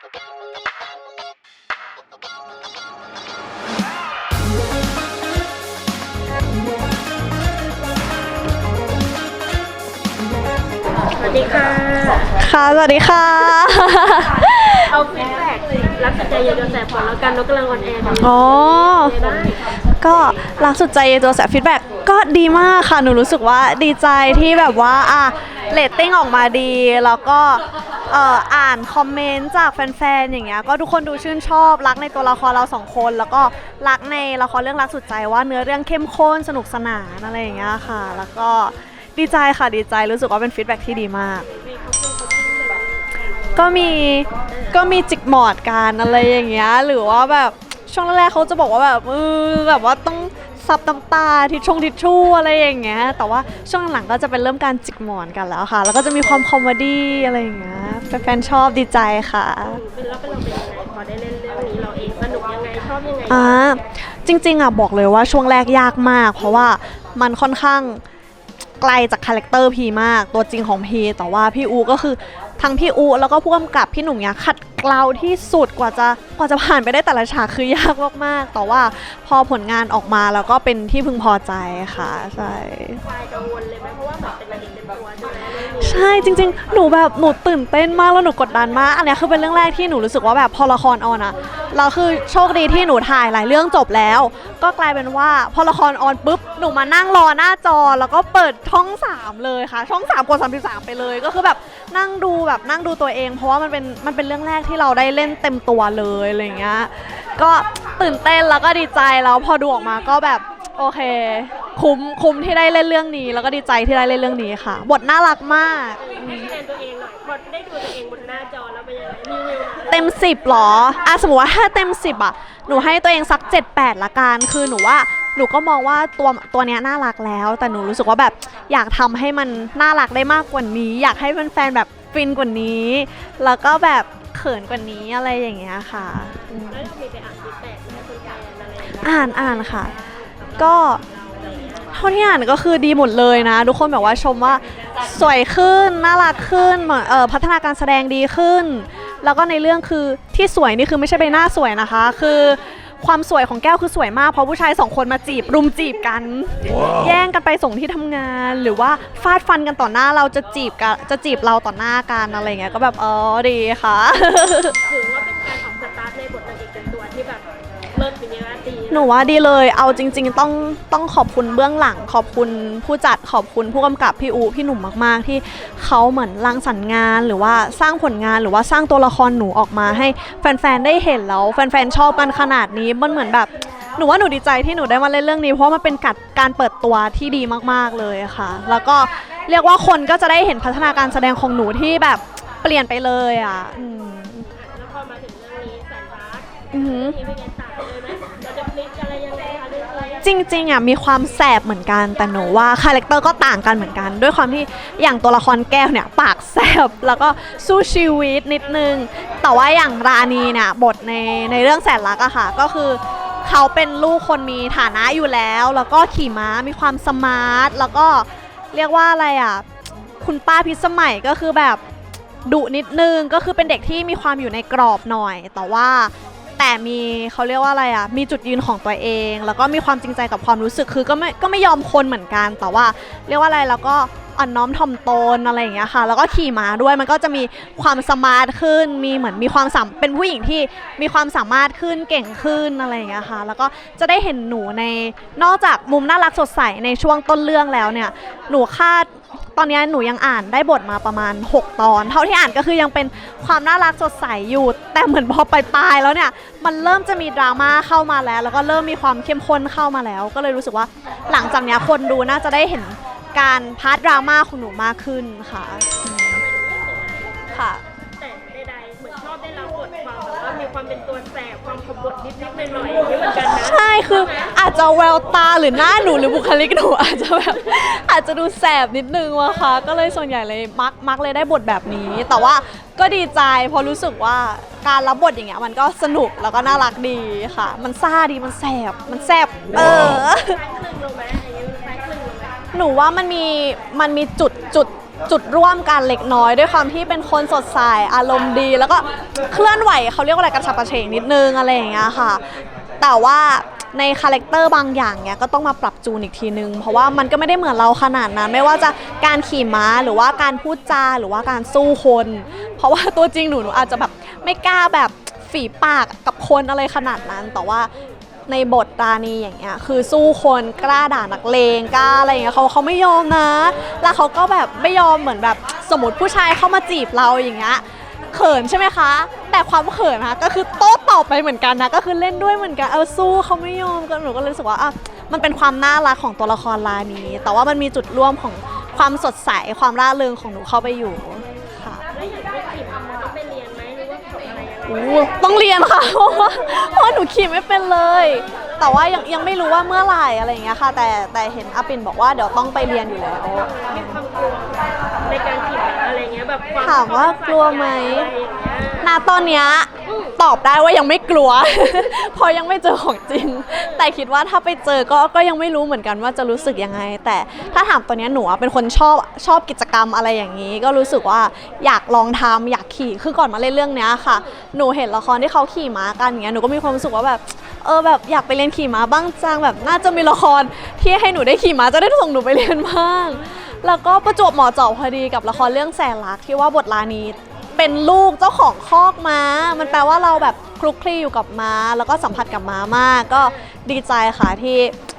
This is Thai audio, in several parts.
สวัสดีค่ะ ค่ะ สวัสดีค่ะ เอาฟีดแบ็กรักสุดใจเย็นจนแสบปอนแล้วกันนกกำลังออนแอร์กันอ๋อ ได้ก็รักสุดใจตัวแสบฟีดแบ็กก็ดีมากค่ะ หนูรู้สึกว่าดีใจที่แบบว่า อะเรตติ้งออกมาดี แล้วก็ เอ่ออ่านคอมเมนต์จากแฟนๆอย่างเงี้ยก็ทุกคนดูชื่นชอบรักในตัวละครเราสองคน แล้วก็รักในละครเรื่องรักสุดใจว่าเนื้อเรื่องเข้มข้นสนุกสนานอะไรอย่างเงี้ยค่ะ แล้วก็ดีใจค่ะดีใจรู้สึกว่าเป็นฟีดแบ็กที่ดีมาก ก็มีก็มีจิกหมอดกันอะไรอย่างเงี้ยหรือว่าแบบช่วงแรกๆเขาจะบอกว่าแบบเออแบบว่าต้องซับน้ำตาทิชชงทิชชู่อะไรอย่างเงี้ยแต่ว่าช่วงหลังก็จะเป็นเริ่มการจิกหมอนกันแล้วค่ะ แล้วก็จะมีความคอมเมดี้อะไรอย่างเงี้ย แฟนๆชอบดีใจค่ะ เป็นแล้วเป็นเราเป็นยังไงพอได้เล่นเรื่องนี้เราเองสนุกยังไงชอบยังไงอ่าจริงๆอะบอกเลยว่าช่วงแรกยากมาก เพราะว่ามันค่อนข้างไกลจากคาแรคเตอร์พีมาก ตัวจริงของพีแต่ว่าพี่อูก็คือทั้งพี่อูแล้วก็ผู้กำกับพี่หนุ่มเนี่ยขัดเกลาที่สุดกว่าจะกว่าจะผ่านไปได้แต่ละฉากคือยากมากๆแต่ว่าพอผลงานออกมาแล้วก็เป็นที่พึงพอใจค่ะใช่ ควายกังวลเลยไหมเพราะว่าแบบเป็นนางเอกเต็มตัวใช่ไหมเรื่องนี้ใช่จริง ๆ หนูแบบหนูตื่นเต้นมากแล้วหนูกดดันมาก อันเนี้ยคือเป็นเรื่องแรกที่หนูรู้สึกว่าแบบพอละครออนอะเราคือโชคดีที่หนูถ่ายหลายเรื่องจบแล้ว ก็กลายเป็นว่าพอละครออนปุ๊บหนูมานั่งรอหน้าจอแล้วก็เปิดช่อง 3 เลยค่ะ ช่อง3กด33 ไปเลย ก็คือแบบนั่งดูแบบนั่งดูตัวเอง เพราะว่ามันเป็นมันเป็นเรื่องแรกที่เราได้เล่นเต็มตัวเลยอะไรอย่างเงี้ยก็ตื่นเต้นแล้วก็ดีใจแล้วพอดูออกมาก็แบบ โอเค คุ้มคุ้มที่ได้เล่นเรื่องนี้ แล้วก็ดีใจที่ได้เล่นเรื่องนี้ค่ะ บทน่ารักมากให้คะแนนตัวเองหน่อยพอได้ดูตัวเองบนหน้าจอแล้วเป็นยังไงรีวิวหน่อยเต็ม10หรออะสมมติว่าถ้าเต็ม10อะ หนูให้ตัวเองสัก 7-8 ละกัน คือหนูว่า หนูก็มองว่าตัวตัวเนี้ยน่ารักแล้ว แต่หนูรู้สึกว่าแบบอยากทำให้มันน่ารักได้มากกว่านี้ อยากให้แฟนๆแบบฟินกว่านี้ แล้วก็แบบเขินกว่านี้อะไรอย่างเงี้ยค่ะอืมแล้วเรามีไปอ่านฟีดแบ็กไหมคุณแฟนอะไรอย่างเงี้ยอ่านอ่านค่ะ ก็เท่าที่อ่านก็คือดีหมดเลยนะ ทุกคนแบบว่าชมว่าสวยขึ้น น่ารักขึ้นเหมือนเอ่อพัฒนาการแสดงดีขึ้น แล้วก็ในเรื่องคือที่สวยนี่คือไม่ใช่ใบหน้าสวยนะคะ คือความสวยของแก้วคือสวยมาก เพราะผู้ชายสองคนมาจีบรุมจีบกัน แย่งกันไปส่งที่ทำงาน หรือว่าฟาดฟันกันต่อหน้าเราจะจีบกันจะจีบเราต่อหน้ากันอะไรเงี้ยก็แบบเออดีค่ะ หนูว่าดีเลยเอาจริง ๆ ต้องต้องขอบคุณเบื้องหลัง ขอบคุณผู้จัดขอบคุณผู้กำกับพี่อูพี่หนุ่มมาก ๆ ที่เขาเหมือนรังสรรค์งานหรือว่าสร้างผลงานหรือว่าสร้างตัวละครหนูออกมาให้แฟน ๆ ได้เห็นแล้วแฟน ๆ ชอบกันขนาดนี้มันเหมือนแบบหนูว่าหนูดีใจที่หนูได้มาเล่นเรื่องนี้ เพราะมันเป็นกัดการเปิดตัวที่ดีมากๆเลยค่ะ แล้วก็เรียกว่าคนก็จะได้เห็นพัฒนาการแสดงของหนูที่แบบเปลี่ยนไปเลยอะอืมแล้วพอมาถึงเรื่องนี้แสนรักอือหือ จริงๆอะมีความแสบเหมือนกันแต่หนูว่าคาแรคเตอร์ก็ต่างกันเหมือนกัน ด้วยความที่อย่างตัวละครแก้วเนี่ยปากแสบแล้วก็สู้ชีวิตนิดนึง แต่ว่าอย่างราณีเนี่ยบทในในเรื่องแสนรักอะค่ะก็คือเขาเป็นลูกคนมีฐานะอยู่แล้ว แล้วก็ขี่ม้ามีความสมาร์ทแล้วก็เรียกว่าอะไรอะคุณป้าพิสมัยก็คือแบบดุนิดนึงก็คือเป็นเด็กที่มีความอยู่ในกรอบหน่อย แต่ว่า แต่มีเขาเรียกว่าอะไรอะ มีจุดยืนของตัวเอง แล้วก็มีความจริงใจกับความรู้สึกคือก็ไม่ก็ไม่ยอมคนเหมือนกัน แต่ว่า เรียกว่าอะไรแล้วก็อ่อนน้อมถ่อมตนอะไรอย่างเงี้ยค่ะ แล้วก็ขี่ม้าด้วยมันก็จะมีความสมาร์ทขึ้น มีเหมือนมีความสามเป็นผู้หญิงที่มีความสามารถขึ้นเก่งขึ้นอะไรอย่างเงี้ยค่ะ แล้วก็จะได้เห็นหนูในนอกจากมุมน่ารักสดใสในช่วงต้นเรื่องแล้วเนี่ย หนูคาด อนนี้หนูยังอ่านได้บทมาประมาณ 6 ตอน เท่าที่อ่านก็คือยังเป็นความน่ารักสดใสอยู่ แต่เหมือนพอปลายๆแล้วเนี่ยมันเริ่มจะมีดราม่าเข้ามาแล้ว แล้วก็เริ่มมีความเข้มข้นเข้ามาแล้ว ก็เลยรู้สึกว่าหลังจากนี้คนดูน่าจะได้เห็นการพาร์ทดราม่าของหนูมากขึ้นค่ะค่ะ เป็นตัวแสบความขบฏนิดๆหน่อยๆอย่างนี้เหมือนกันนะใช่คืออาจจะแววตาหรือหน้าหนูหรือบุคลิกหนูอาจจะแบบอาจจะดูแสบนิดนึงวะคะก็เลยส่วนใหญ่เลยมักมักเลยได้บทแบบนี้ แต่ว่าก็ดีใจเพราะรู้สึกว่าการรับบทอย่างเงี้ยมันก็สนุกแล้วก็น่ารักดีค่ะ มันซ่าดีมันแสบมันแสบเออ คล้ายคลึงลงไหมอย่างนี้คล้ายคลึงลงไหม หนูว่ามันมีมันมีจุดจุด จุดร่วมกันเล็กน้อย ด้วยความที่เป็นคนสดใสอารมณ์ดี แล้วก็เคลื่อนไหวเขาเรียกว่าอะไรกระฉับกระเฉงนิดนึงอะไรอย่างเงี้ยค่ะ แต่ว่าในคาแรคเตอร์บางอย่างเนี้ยก็ต้องมาปรับจูนอีกทีนึง เพราะว่ามันก็ไม่ได้เหมือนเราขนาดนั้น ไม่ว่าจะการขี่ม้าหรือว่าการพูดจาหรือว่าการสู้คน เพราะว่าตัวจริงหนูหนูอาจจะแบบไม่กล้าแบบฝีปากกับคนอะไรขนาดนั้น แต่ว่า ในบทราณีอย่างเงี้ยคือสู้คนกล้าด่านักเลงกล้าอะไรอย่างเงี้ยเขาเขาไม่ยอมนะ แล้วเขาก็แบบไม่ยอมเหมือนแบบสมมติผู้ชายเข้ามาจีบเราอย่างเงี้ยเขินใช่ไหมคะ แต่ความเขินนะก็คือโต้ตอบไปเหมือนกันนะก็คือเล่นด้วยเหมือนกันเอาสู้เขาไม่ยอมก็หนูก็เลยรู้สึกว่าอะมันเป็นความน่ารักของตัวละครรายนี้ แต่ว่ามันมีจุดร่วมของความสดใสความร่าเริงของหนูเข้าไปอยู่ ต้องเรียนค่ะ เพราะว่าเพราะว่าหนูขี่ไม่เป็นเลย แต่ว่ายังยังไม่รู้ว่าเมื่อไหร่อะไรอย่างเงี้ยค่ะ แต่แต่เห็นอาปินบอกว่าเดี๋ยวต้องไปเรียนอยู่แล้ว มีความกลัวในการขี่ม้าอะไรเงี้ยแบบควถามว่ากลัวไหมอะไรอย่างเงี้ยณตอนเนี้ย ตอบได้ว่ายังไม่กลัว เพราะยังไม่เจอของจริง แต่คิดว่าถ้าไปเจอก็ก็ยังไม่รู้เหมือนกันว่าจะรู้สึกยังไง แต่ถ้าถามตัวเนี้ยหนูอะเป็นคนชอบชอบกิจกรรมอะไรอย่างนี้ ก็รู้สึกว่าอยากลองทำอยากขี่คือก่อนมาเล่นเรื่องเนี้ยค่ะ หนูเห็นละครที่เขาขี่ม้ากันอย่างเงี้ยหนูก็มีความรู้สึกว่าแบบเออแบบอยากไปเรียนขี่ม้าบ้างจังแบบน่าจะมีละครที่ให้หนูได้ขี่ม้าจะได้ส่งหนูไปเรียนบ้าง แล้วก็ประจวบเหมาะเจาะพอดีกับละครเรื่องแสนรักที่ว่าบทลานี เป็นลูกเจ้าของคอกม้า มันแปลว่าเราแบบคลุกคลีอยู่กับม้า แล้วก็สัมผัสกับม้ามาก ก็ดีใจค่ะที่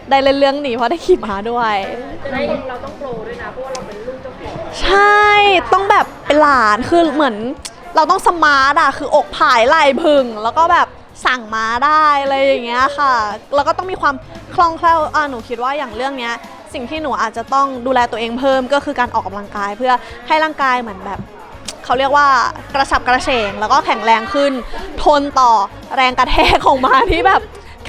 ได้เล่นเรื่องนี้เพราะได้ขี่ม้าด้วย จะได้เราต้องโปรด้วยนะเพราะว่าเราเป็นลูกเจ้าของใช่ต้องแบบเป็นหลานคือเหมือน เราต้องสมาร์ทอะคืออกผายไหล่พึง แล้วก็แบบสั่งม้าได้อะไรอย่างเงี้ยค่ะ แล้วก็ต้องมีความคล่องแคล่วอะหนูคิดว่าอย่างเรื่องเนี้ย สิ่งที่หนูอาจจะต้องดูแลตัวเองเพิ่มก็คือการออกกำลังกายเพื่อให้ร่างกายเหมือนแบบ เขาเรียกว่ากระฉับกระเฉง แล้วก็แข็งแรงขึ้น ทนต่อแรงกระแทกของม้าที่แบบ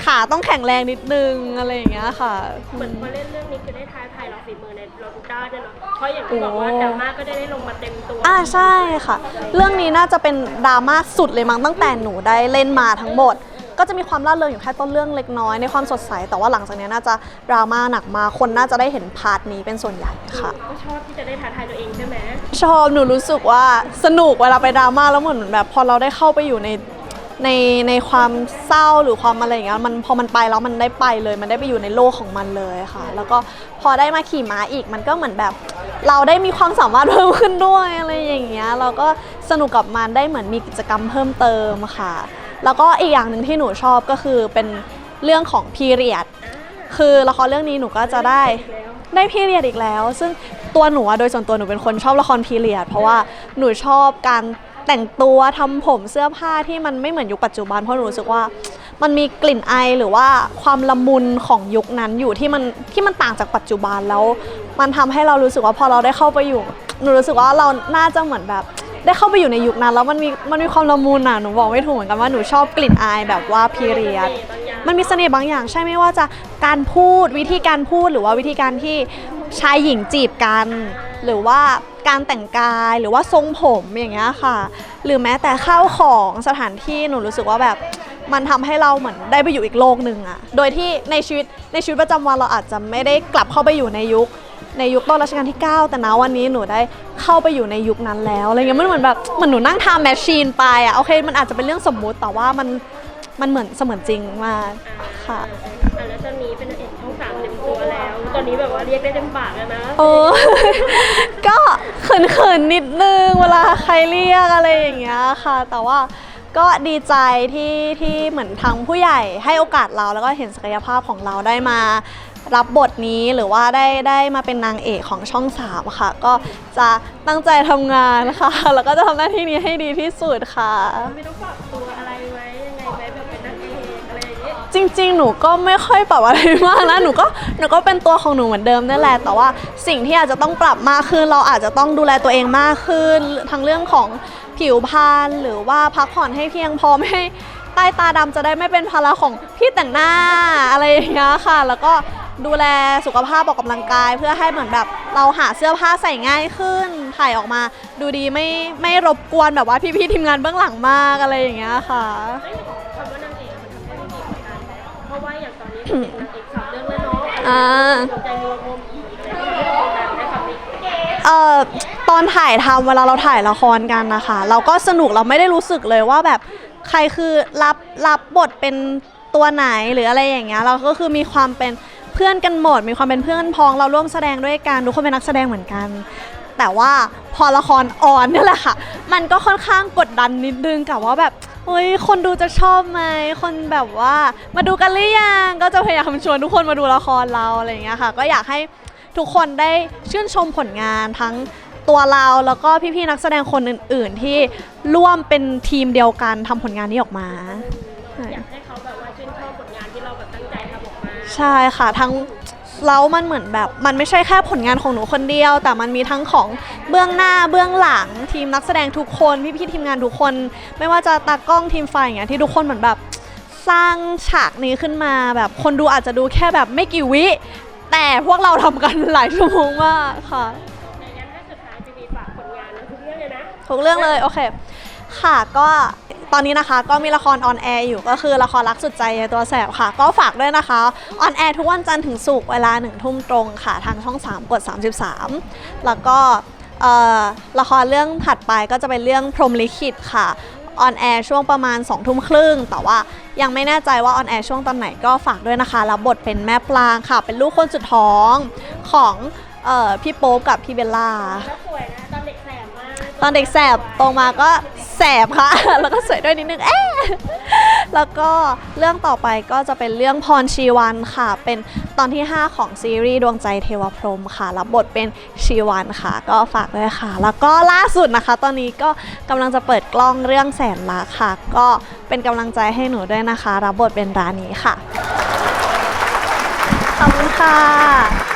ขาต้องแข็งแรงนิดนึงอะไรอย่างเงี้ยค่ะ เหมือนพอเล่นเรื่องนี้คือได้ท้าทายเราฝีมือในเราทุกด้านเลยเนาะเพราะอย่างที่บอกว่าดราม่าก็ได้ได้ลงมาเต็มตัวอ่าใช่ค่ะ เรื่องนี้น่าจะเป็นดราม่าสุดเลยมั้งตั้งแต่หนูได้เล่นมาทั้งหมด ก็จะมีความร่าเริงอยู่แค่ต้นเรื่องเล็กน้อยในความสดใส แต่ว่าหลังจากนี้น่าจะดราม่าหนักมากคนน่าจะได้เห็นพาร์ทนี้เป็นส่วนใหญ่ค่ะ ก็ชอบที่จะได้ท้าทายตัวเองใช่ไหมชอบหนูรู้สึกว่าสนุกเวลาไปดราม่าแล้วเหมือนแบบพอเราได้เข้าไปอยู่ในในในความเศร้าหรือความอะไรอย่างเงี้ยมันพอมันไปแล้วมันได้ไปเลย มันได้ไปอยู่ในโลกของมันเลยค่ะ แล้วก็พอได้มาขี่ม้าอีกมันก็เหมือนแบบ เราได้มีความสามารถเพิ่มขึ้นด้วยอะไรอย่างเงี้ยเราก็สนุกกับมันได้เหมือนมีกิจกรรมเพิ่มเติมค่ะ แล้วก็อีกอย่างหนึ่งที่หนูชอบก็คือเป็นเรื่องของพีเรียด คือละครเรื่องนี้หนูก็จะได้ได้พีเรียดอีกแล้ว ซึ่งตัวหนูอะโดยส่วนตัวหนูเป็นคนชอบละครพีเรียด เพราะว่าหนูชอบการแต่งตัวทำผมเสื้อผ้าที่มันไม่เหมือนยุคปัจจุบันเพราะหนูรู้สึกว่ามันมีกลิ่นไอหรือว่าความละมุนของยุคนั้นอยู่ที่มันที่มันต่างจากปัจจุบันแล้ว มันทำให้เรารู้สึกว่าพอเราได้เข้าไปอยู่ หนูรู้สึกว่าเราน่าจะเหมือนแบบ ได้เข้าไปอยู่ในยุคนั้นแล้วมันมีมันมีความละมุนอะหนูบอกไม่ถูกเหมือนกันว่าหนูชอบกลิ่นอายแบบว่าพีเรียดมันมีเสน่ห์บางอย่างใช่ไหมว่าจะการพูดวิธีการพูดหรือว่าวิธีการที่ชายหญิงจีบกัน หรือว่าการแต่งกายหรือว่าทรงผมอย่างเงี้ยค่ะ หรือแม้แต่ข้าวของสถานที่หนูรู้สึกว่าแบบมันทำให้เราเหมือนได้ไปอยู่อีกโลกหนึ่งอะโดยที่ในชีวิตในชีวิตประจำวันเราอาจจะไม่ได้กลับเข้าไปอยู่ในยุค ในยุคต้นรัชกาลที่ 9 แต่นะวันนี้หนูได้เข้าไปอยู่ในยุคนั้นแล้วอะไรเงี้ยมันเหมือนแบบเหมือนหนูนั่งทำแมชชีนไปอะโอเค มันอาจจะเป็นเรื่องสมมุติแต่ว่ามันมันเหมือนเสมือนจริงมากค่ะอะแล้วตอนนี้เป็นนางเอกช่องสามเต็มตัวแล้ว ตอนนี้แบบว่าเรียกได้เต็มปากแล้วนะโอ้ ก็เขินๆนิดนึงเวลาใครเรียกอะไรอย่างเงี้ยค่ะ แต่ว่าก็ดีใจที่ที่เหมือนทางผู้ใหญ่ให้โอกาสเราแล้วก็เห็นศักยภาพของเราได้มา รับบทนี้หรือว่าได้ได้มาเป็นนางเอกของช่องสามค่ะ ก็จะตั้งใจทำงานค่ะ แล้วก็จะทำหน้าที่นี้ให้ดีที่สุดค่ะ ไม่ต้องปรับตัวอะไรไว้ยังไงไว้แบบเป็นนางเอกอะไรอย่างเงี้ยจริง ๆ หนูก็ไม่ค่อยปรับอะไรมากนะ หนูก็หนูก็เป็นตัวของหนูเหมือนเดิมนั่นแหละ แต่ว่าสิ่งที่อาจจะต้องปรับมากขึ้น เราอาจจะต้องดูแลตัวเองมากขึ้น ทั้งเรื่องของผิวพรรณหรือว่าพักผ่อนให้เพียงพอไม่ให้ ใต้ตาดำจะได้ไม่เป็นภาระของพี่แต่งหน้าอะไรอย่างเงี้ยค่ะ แล้วก็ดูแลสุขภาพออกกำลังกาย เพื่อให้เหมือนแบบเราหาเสื้อผ้าใส่ง่ายขึ้น ถ่ายออกมาดูดีไม่ไม่รบกวนแบบว่าพี่ๆทีมงานเบื้องหลังมากอะไรอย่างเงี้ยค่ะเอ้ยคำว่านางเอกมันทำได้ดีเหมือนกันเพราะว่าอย่างตอนนี้เป็นนางเอกสามเรื่องแล้วเนาะอ่าสนใจรวมรวมอีกอะไรอย่างเงี้ยได้คำนี้เอ่อตอนถ่ายทำเวลาเราถ่ายละครกันนะคะ เราก็สนุกเราไม่ได้รู้สึกเลยว่าแบบ ใครคือรับรับบทเป็นตัวไหนหรืออะไรอย่างเงี้ยเราก็คือมีความเป็นเพื่อนกันหมด มีความเป็นเพื่อนพ้องเราร่วมแสดงด้วยกันทุกคนเป็นนักแสดงเหมือนกัน แต่ว่าพอละครออนนี่แหละค่ะ มันก็ค่อนข้างกดดันนิดนึงกับว่าแบบเฮ้ยคนดูจะชอบไหมคนแบบว่ามาดูกันหรือยังก็จะพยายามชวนทุกคนมาดูละครเราอะไรอย่างเงี้ยค่ะ ก็อยากให้ทุกคนได้ชื่นชมผลงานทั้ง ตัวเราแล้วก็พี่ๆนักแสดงคนอื่น ๆ ที่ร่วมเป็นทีมเดียวกันทำผลงานนี้ออกมาใช่อยากให้เขาแบบว่าชื่นชอบผลงานที่เราแบบตั้งใจทำออกมาใช่ค่ะทั้งแล้วมันเหมือนแบบมันไม่ใช่แค่ผลงานของหนูคนเดียว แต่มันมีทั้งของเบื้องหน้าเบื้องหลัง ทีมนักแสดงทุกคนพี่ๆทีมงานทุกคน ไม่ว่าจะตากล้องทีมไฟอย่างเงี้ยที่ทุกคนเหมือนแบบสร้างฉากนี้ขึ้นมาแบบคนดูอาจจะดูแค่แบบไม่กี่วิ แต่พวกเราทำกันหลายชั่วโมงมากค่ะ ทุกเรื่องเลยโอเค ค่ะก็ตอนนี้นะคะก็มีละครออนแอร์อยู่ก็คือละครรักสุดใจตัวแสบค่ะ ก็ฝากด้วยนะคะออนแอร์ทุกวันจันทร์ถึงศุกร์เวลาหนึ่งทุ่มตรงค่ะ ทางช่อง 3 กด 33 แล้วก็ละครเรื่องถัดไปก็จะเป็นเรื่องพรหมลิขิตค่ะออนแอร์ช่วงประมาณ2ทุ่มครึ่งแต่ว่ายังไม่แน่ใจว่าออนแอร์ช่วงตอนไหนก็ฝากด้วยนะคะรับบทเป็นแม่ปลางค่ะ เป็นลูกคนสุดท้องของออพี่โป๊ปกับพี่เบลล่า ตอนเด็กแสบโตมาก็แสบค่ะ แล้วก็สวยด้วยนิดนึงเอ๊แล้วก็เรื่องต่อไปก็จะเป็นเรื่องพรชีวันค่ะ เป็นตอนที่ 5 ของซีรีส์ดวงใจเทวพรหมค่ะ รับบทเป็นชีวันค่ะ ก็ฝากด้วยค่ะ แล้วก็ล่าสุดนะคะ ตอนนี้ก็กำลังจะเปิดกล้องเรื่องแสนรักค่ะ ก็เป็นกำลังใจให้หนูด้วยนะคะ รับบทเป็นราณีค่ะ ขอบคุณค่ะ